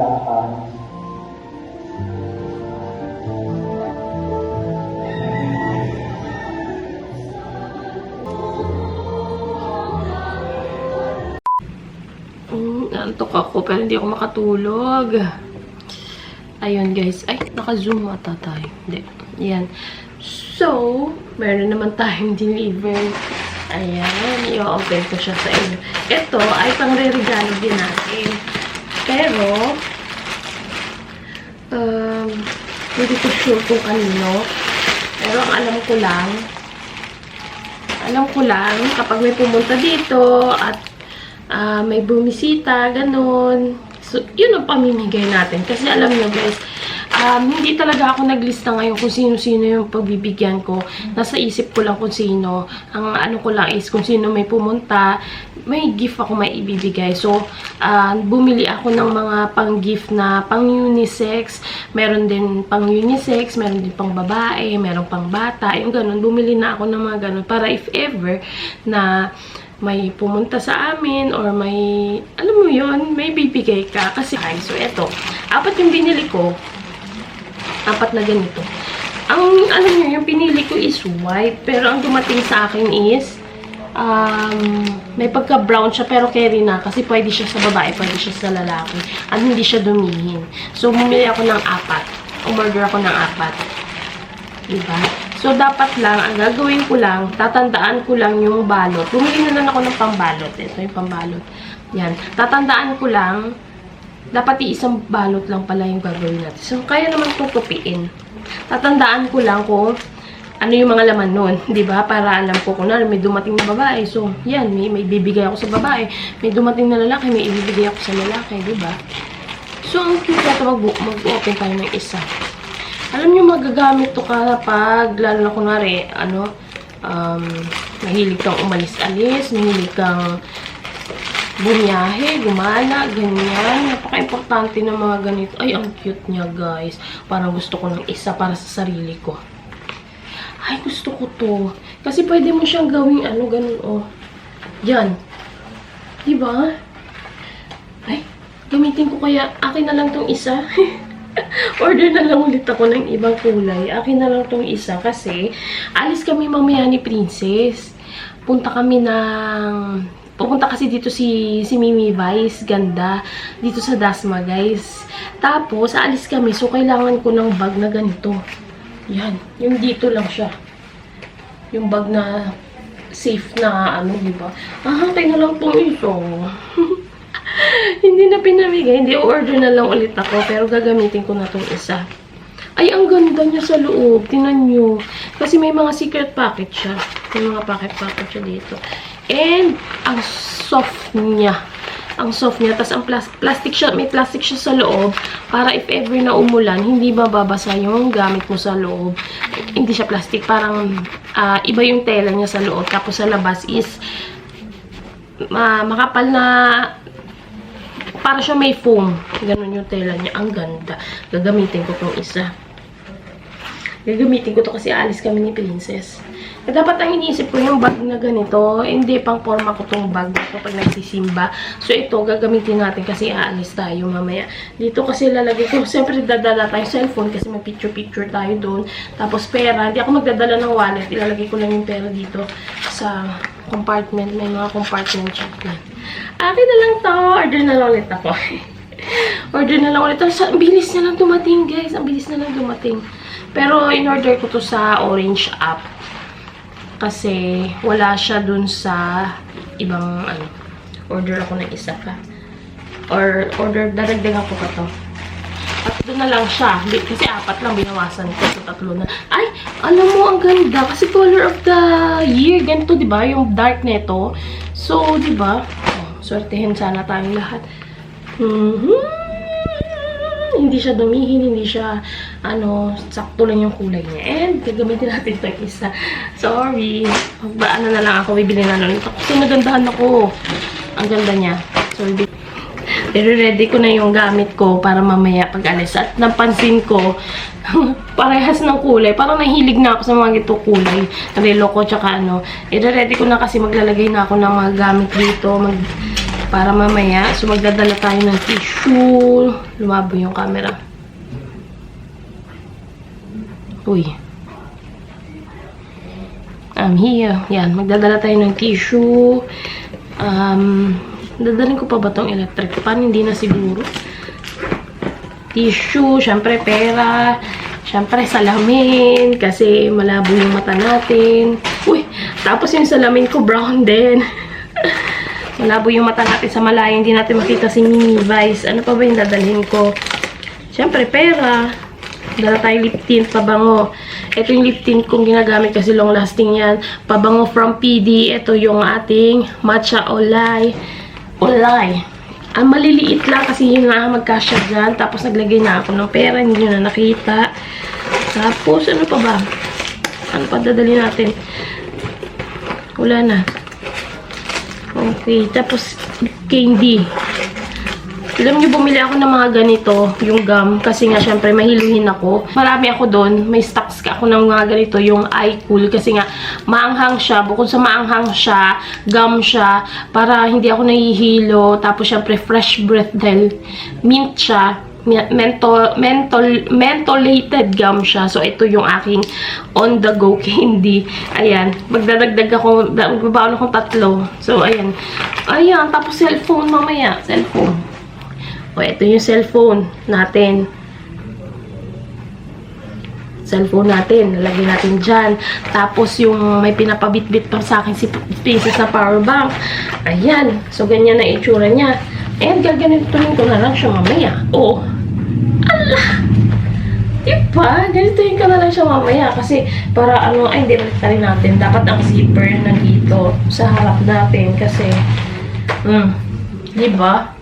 lakad. Mm, ako pero hindi ako makatulog. Ayun guys. Ay, naka-zoom ata tayo. Hindi. Yan. So, meron naman tayong deliver. Ayan. I-open ko siya sa inyo. Ito ay pang regalo din natin. Pero, um, hindi ko sure kung kanino. Pero alam ko lang, alam ko lang, kapag may pumunta dito at ah, may bumisita, ganun. So, yun ang pamimigay natin. Kasi alam nyo guys, um, hindi talaga ako naglista ngayon kung sino-sino yung pagbibigyan ko. Nasa isip ko lang kung sino. Ang ano ko lang is kung sino may pumunta, may gift ako may ibibigay. So, ah, bumili ako ng mga pang-gift na pang-unisex. Meron din pang-unisex, meron din pang babae, meron pang bata. Yung ganun, bumili na ako ng mga ganun. Para if ever na may pumunta sa amin or may, alam mo yon may bibigay ka. Kasi, so eto, apat yung binili ko, apat na ganito. Ang, alam nyo, yung pinili ko is white, pero ang dumating sa akin is, um, may pagka-brown siya, pero carry na, kasi pwede siya sa babae, pwede siya sa lalaki, at hindi siya dumihin. So, bumili ako ng apat. Umorder ako ng apat. Diba? So, dapat lang, ang gagawin ko lang, tatandaan ko lang yung balot. Bumili na lang ako ng pambalot. Ito yung pambalot. Yan. Tatandaan ko lang, dapat isang balot lang pala yung gagawin natin. So, kaya naman tutupiin. Tatandaan ko lang kung ano yung mga laman nun, di ba? Para alam ko na may dumating na babae. So, yan, may, may bibigay ako sa babae. May dumating na lalaki, may ibibigay ako sa lalaki, di ba? So, ang cute na ito, mag- mag-open tayo ng isa. Alam niyo magagamit to kapag, lalo na kunwari, ano, um, mahilig kang umalis-alis, mahilig kang bumiyahe, gumala, ganyan. Napaka-importante ng mga ganito. Ay, ang cute niya, guys. Parang gusto ko ng isa para sa sarili ko. Ay, gusto ko to. Kasi pwede mo siyang gawing ano, ganun, oh. Yan. Diba? Ay, gamitin ko kaya, akin na lang tong isa. Order na lang ulit ako ng ibang kulay. Akin na lang tong isa kasi alis kami mamaya ni Princess. Punta kami ng... Pupunta kasi dito si, si Mimi Vice, ganda. Dito sa Dasma, guys. Tapos, alis kami. So, kailangan ko ng bag na ganito. Yan. Yung dito lang siya. Yung bag na safe na ano, di ba? Ah, tayo lang pong ito. hindi na pinamigay. Hindi, order na lang ulit ako. Pero gagamitin ko na tong isa. Ay, ang ganda niya sa loob. Tinan nyo. Kasi may mga secret packet siya. May mga packet-packet siya dito. And, ang soft niya. Ang soft niya. Tapos, ang plas plastic siya. May plastic siya sa loob. Para if ever na umulan, hindi mababasa yung gamit mo sa loob. Hindi siya plastic. Parang, ah, iba yung tela niya sa loob. Tapos, sa labas is, ma makapal na para siya may foam. Ganun yung tela niya. Ang ganda. Gagamitin ko tong isa. Gagamitin ko to kasi alis kami ni Princess. Eh, dapat ang iniisip ko yung bag na ganito. Hindi pang forma ko tong bag kapag nagsisimba. So, ito gagamitin natin kasi aalis tayo mamaya. Dito kasi lalagay ko. Siyempre, dadala tayo cellphone kasi may picture-picture tayo doon. Tapos, pera. Hindi ako magdadala ng wallet. Ilalagay ko lang yung pera dito sa compartment. May mga compartment siya. Akin na lang to. Order na lang ulit ako. Order na lang ulit. Ang bilis na lang dumating, guys. Ang bilis na lang dumating. Pero, in-order ko to sa Orange app. Kasi, wala siya dun sa ibang, ano, order ako ng isa pa. Or, order, dadagdagan ko pa to. At doon na lang siya. Kasi apat lang binawasan ko. So, tatlo na. Ay, alam mo, ang ganda. Kasi color of the year. Ganito, di ba? Yung dark nito. So, di ba? Oh, swertehin sana tayong lahat. Mhm. Hindi siya dumihin, hindi siya, ano, sakto lang yung kulay niya. And, gagamitin natin ito isa. Sorry. Ba, ano na lang ako, bibili na lang ito. Kasi nagandahan ako. Ang ganda niya. So. Pero ready ko na yung gamit ko para mamaya pag alis. At napansin ko, parehas ng kulay. Parang nahilig na ako sa mga gito kulay. Relo ko, tsaka ano. ready ko na kasi maglalagay na ako ng mga gamit dito. Mag, para mamaya. So, magdadala tayo ng tissue. Lumabo yung camera. Uy. Um, here. Yan, magdadala tayo ng tissue. Um, dadalhin ko pa ba tong electric fan? Hindi na siguro. Tissue, syempre pera, syempre salamin, kasi malabo yung mata natin. Uy, tapos yung salamin ko brown din. malabo yung mata natin sa malayo, hindi natin makita si Mini Vice. Ano pa ba yung dadalhin ko? Syempre pera. Dala tayo lip tint, pabango. Ito yung lip tint kong ginagamit kasi long lasting yan. Pabango from PD. Ito yung ating matcha olay. Olay. Ang maliliit lang kasi yun nga magkasya dyan. Tapos naglagay na ako ng pera. Hindi nyo na nakita. Tapos ano pa ba? Ano pa dadali natin? Wala na. Okay. Tapos candy. Alam niyo, bumili ako ng mga ganito, yung gum, kasi nga, syempre, mahiluhin ako. Marami ako doon, may stocks ka ako ng mga ganito, yung iCool, kasi nga, maanghang siya, bukod sa maanghang siya, gum siya, para hindi ako nahihilo, tapos syempre, fresh breath dahil mint siya, mi- mentol, mentol, mentholated gum siya. So, ito yung aking on-the-go candy. Ayan. Magdadagdag ako, magbabaon akong tatlo. So, ayan. Ayan. Tapos, cellphone mamaya. Cellphone. O, ito yung cellphone natin. Cellphone natin. Lalagyan natin dyan. Tapos, yung may pinapabitbit pa sa akin si Princess na power bank. Ayan. So, ganyan na itsura niya. And, gaganituin ko na lang siya mamaya. Oh. Ala! Diba? Ganituin ko na lang siya mamaya. Kasi, para ano, ay, hindi balik rin natin. Dapat ang zipper nandito sa harap natin. Kasi, hmm. Diba?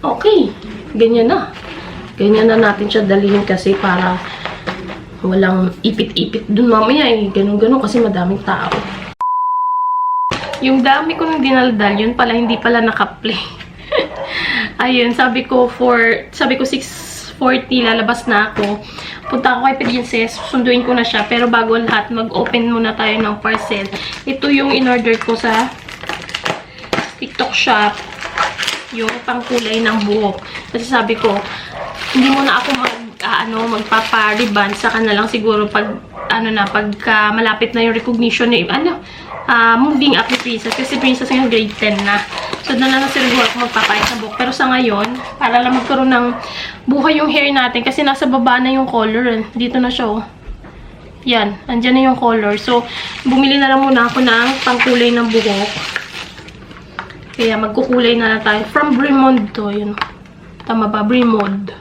Okay. Ganyan na. Ganyan na natin siya dalhin kasi para walang ipit-ipit dun mamaya eh. Ganun-ganun kasi madaming tao. Yung dami ko nang dinaldal, yun pala hindi pala nakaplay. Ayun, sabi ko for, sabi ko 6.40, lalabas na ako. Punta ako kay Princess, sunduin ko na siya. Pero bago lahat, mag-open muna tayo ng parcel. Ito yung in-order ko sa TikTok shop. Yung pangkulay ng buhok. Kasi sabi ko, hindi muna ako mag, ah, ano, magpapa-ribbon. Saka na lang siguro pag, ano na, pagka malapit na yung recognition na, ano, ah, moving up ni Princess. Kasi Princess ngayon grade 10 na. So, na lang siguro ako magpapayat ng buhok. Pero sa ngayon, para lang magkaroon ng buhay yung hair natin. Kasi nasa baba na yung color. eh. Dito na siya, oh. Yan, andyan na yung color. So, bumili na lang muna ako ng pangkulay ng buhok. Kaya magkukulay na lang tayo. From Bremond to, yun. Tama ba? Bremond.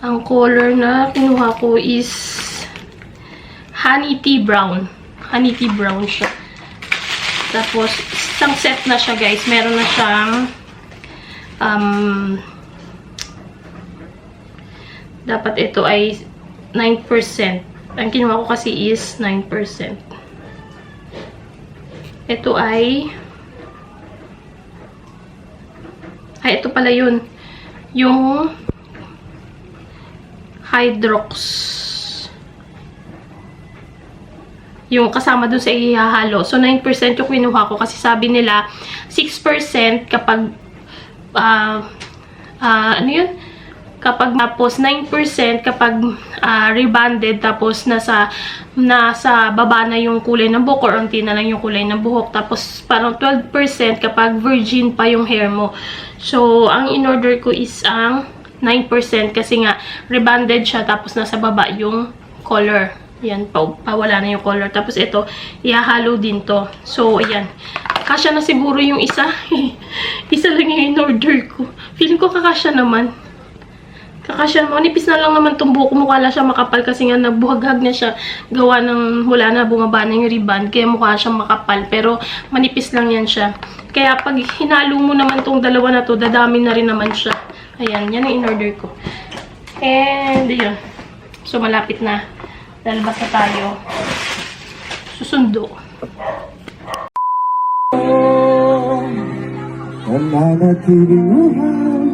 Ang color na kinuha ko is honey tea brown. Honey tea brown siya. Tapos, isang set na siya, guys. Meron na siyang um, dapat ito ay 9%. Ang kinuha ko kasi is 9%. Ito ay ay, ito pala yun. Yung Hydrox. Yung kasama dun sa ihahalo. So, 9% yung kinuha ko kasi sabi nila 6% kapag ah ah, ano yun? Kapag tapos 9% kapag ah, rebonded tapos nasa nasa baba na yung kulay ng buhok or unti na lang yung kulay ng buhok tapos parang 12% kapag virgin pa yung hair mo. So, ang in-order ko is ang 9% kasi nga rebonded siya tapos nasa baba yung color. Yan, pa pawala na yung color. Tapos ito, ihahalo din to. So, ayan. Kasya na siguro yung isa. isa lang yung in-order ko. Feeling ko kakasya naman. Kakasya naman. Nipis na lang naman itong buhok. Mukha lang siya makapal kasi nga nagbuhaghag na siya. Gawa ng wala na bumaba na yung ribbon. Kaya mukha siyang makapal. Pero manipis lang yan siya. Kaya pag hinalo mo naman tong dalawa na to, dadami na rin naman siya. Ayan, yan ang in-order ko. And, yun. So, malapit na. Lalabas na tayo. Susundo. Nananatiling buhay,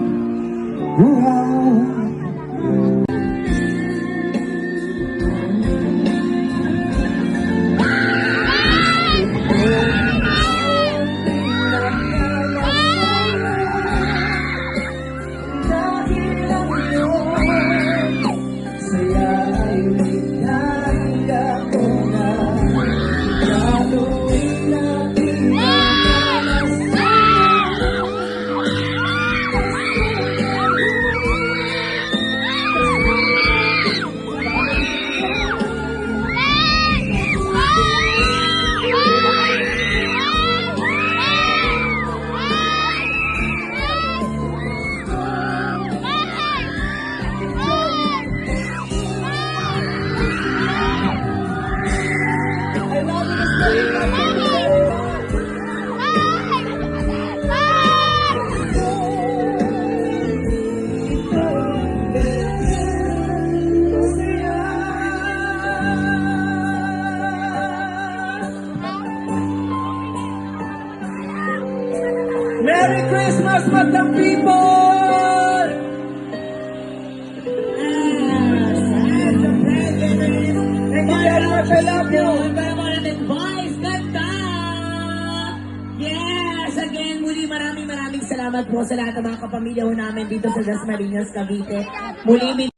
buhay. Welcome mo natin, boys! Ganda! Yes! Again, muli maraming maraming salamat po sa lahat ng mga kapamilya ho namin dito sa Dasmariñas, Cavite. Muli,